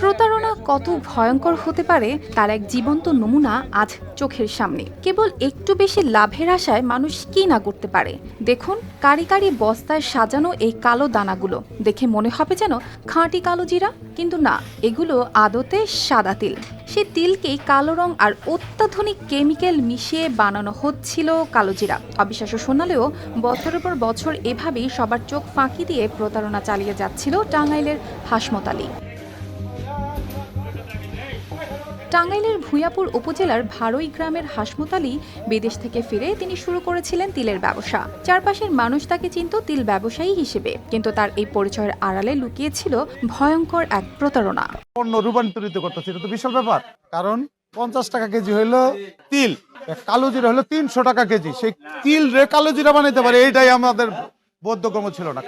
প্রতারণা কত ভয়ঙ্কর হতে পারে, তার এক জীবন্ত নমুনা আজ চোখের সামনে। কেবল একটু বেশি লাভের আশায় মানুষ কি না করতে পারে? দেখুন, কারি কারি বস্তায় সাজানো এই কালো দানাগুলো। দেখে মনে হবে যেন খাঁটি কালো জিরা, কিন্তু না, এগুলো আদতে সাদা তিল। সে তিলকেই কালো রং আর অত্যাধুনিক কেমিক্যাল মিশিয়ে বানানো হচ্ছিল কালোজিরা। অবিশ্বাস্য শোনালেও বছরের পর বছর এভাবেই সবার চোখ ফাঁকি দিয়ে প্রতারণা চালিয়ে যাচ্ছিল টাঙ্গাইলের হাসমত আলী। টাঙ্গাইলের ভূঁয়াপুর উপজেলার ভারই গ্রামের হাসমত আলী বিদেশ থেকে ফিরে তিনি শুরু করেছিলেন তিলের ব্যবসা। চারপাশের মানুষ তাকে চিনত তিল ব্যবসায়ী হিসেবে, কিন্তু তার এই পরিচয়ের আড়ালে লুকিয়েছিল ভয়ঙ্কর এক প্রতারণা। পণ্য রূপান্তরিত করতেছে, এটা তো বিশাল ব্যাপার। কারণ পঞ্চাশ টাকা কেজি হইল তিল কালো জিরা হলো তিনশো টাকা কেজি। সেই তিল রে কালো জিরা বানাইতে পারে, এইটাই আমাদের বোধগম্য ছিল না।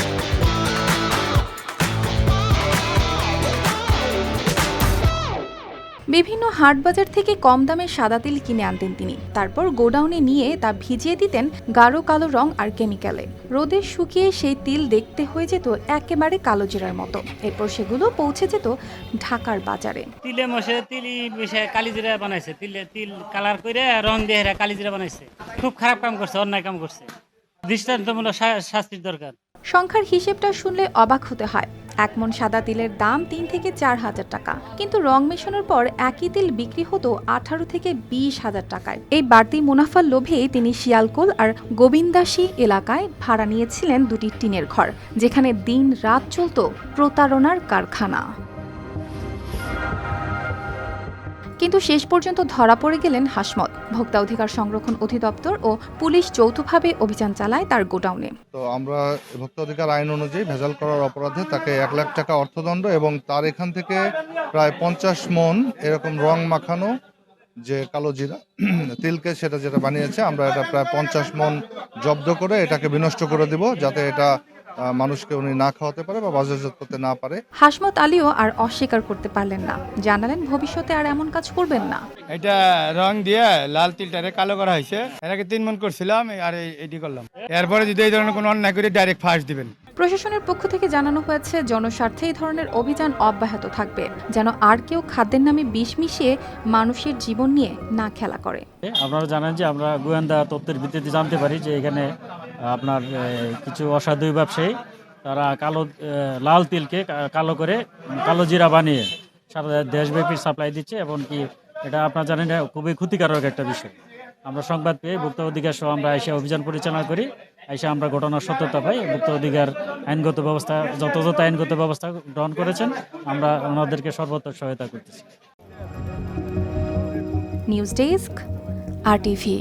বিভিন্ন হাট বাজার থেকে কম দামে সাদা তিল কিনে আনতেন তিনি। তারপর গোডাউনে নিয়ে তা ভিজিয়ে দিতেন গাঢ় কালো রং আর কেমিক্যালে। রোদে শুকিয়ে সেই তিল দেখতে হয়ে যেত একেবারে কালো জিরার মতো। এরপর সেগুলো পৌঁছে যেত ঢাকার বাজারে। তিলে মশে তিলি কালিজিরা বানাইছে। তিলে তিল কালার করে রং দিয়ে কালিজিরা বানাইছে। খুব খারাপ কাম করছে, অন্যায় কাম করছে। দৃষ্টান্তমূলক শাস্তির দরকার। সংখ্যার হিসেবটা শুনলে অবাক হতে হয়। এক মন সাদা তিলের দাম তিন থেকে চার হাজার টাকা। কিন্তু রং মেশানোর পর একই তিল বিক্রি হতো আঠারো থেকে বিশ হাজার টাকায়। এই বাড়তি মুনাফার লোভে তিনি শিয়ালকোল আর গোবিন্দাসী এলাকায় ভাড়া নিয়েছিলেন দুটি টিনের ঘর, যেখানে দিন রাত চলত প্রতারণার কারখানা। কিন্তু শেষ পর্যন্ত ধরা পড়ে গেলেন হাসমত। ভোক্তা অধিকার সংরক্ষণ অধিদপ্তর ও পুলিশ যৌথভাবে অভিযান চালায় তার গোডাউনে। তো আমরা ভোক্তা অধিকার আইন অনুযায়ী ভেজাল করার অপরাধে তাকে এক লাখ টাকা অর্থদণ্ড এবং তার এখান থেকে প্রায় পঞ্চাশ মন এরকম রং মাখানো যে কালো জিরা, তিলকে সেটা যেটা বানিয়েছে, আমরা এটা প্রায় পঞ্চাশ মন জব্দ করে এটাকে বিনষ্ট করে দিব, যাতে এটা মানুষকে উনি না খাওয়াতে পারে বা বাজারজাত করতে না পারে। হাসমত আলীও আর অস্বীকার করতে পারলেন না। জানালেন ভবিষ্যতে আর এমন কাজ করবেন না। এটা রং দিয়ে লাল তিলটারে কালো করা হয়েছে। এটাকে তিন মন করছিলাম আর এটি করলাম। এরপরে যদি এই ধরনের কোনো অন্যায় করে ডাইরেক্ট ফাঁস দিবেন। প্রশাসনের পক্ষ থেকে জানানো হয়েছে জনস্বার্থে এই ধরনের অভিযান অব্যাহত থাকবে যেন আর কেউ খাদ্যের নামে বিষ মিশিয়ে মানুষের জীবন নিয়ে না খেলা করে। আপনারা জানেন যে আমরা গোয়েন্দা তথ্যের ভিত্তিতে জানতে পারি যে এখানে আপনার কিছু অসাধু ব্যবসায়ী, তারা কালো লাল তিলকে কালো করে, কালো জিরা বানিয়ে সারা দেশব্যাপী সাপ্লাই দিচ্ছে এবং কি এটা আপনারা জানেন খুবই ক্ষতিকারক একটা বিষয়। আমরা সংবাদ পেয়ে ভোক্তা অধিকার সহ আমরা এসে অভিযান পরিচালনা করি, এসে আমরা ঘটনার সত্যতা পাই, ভোক্তা অধিকার, আইনগত ব্যবস্থা, যথাযথ আইনগত ব্যবস্থা গ্রহণ করেছেন, আমরা ওনাদেরকে সর্বোত্তর সহায়তা করতেছি। নিউজ ডেস্ক আর টিভি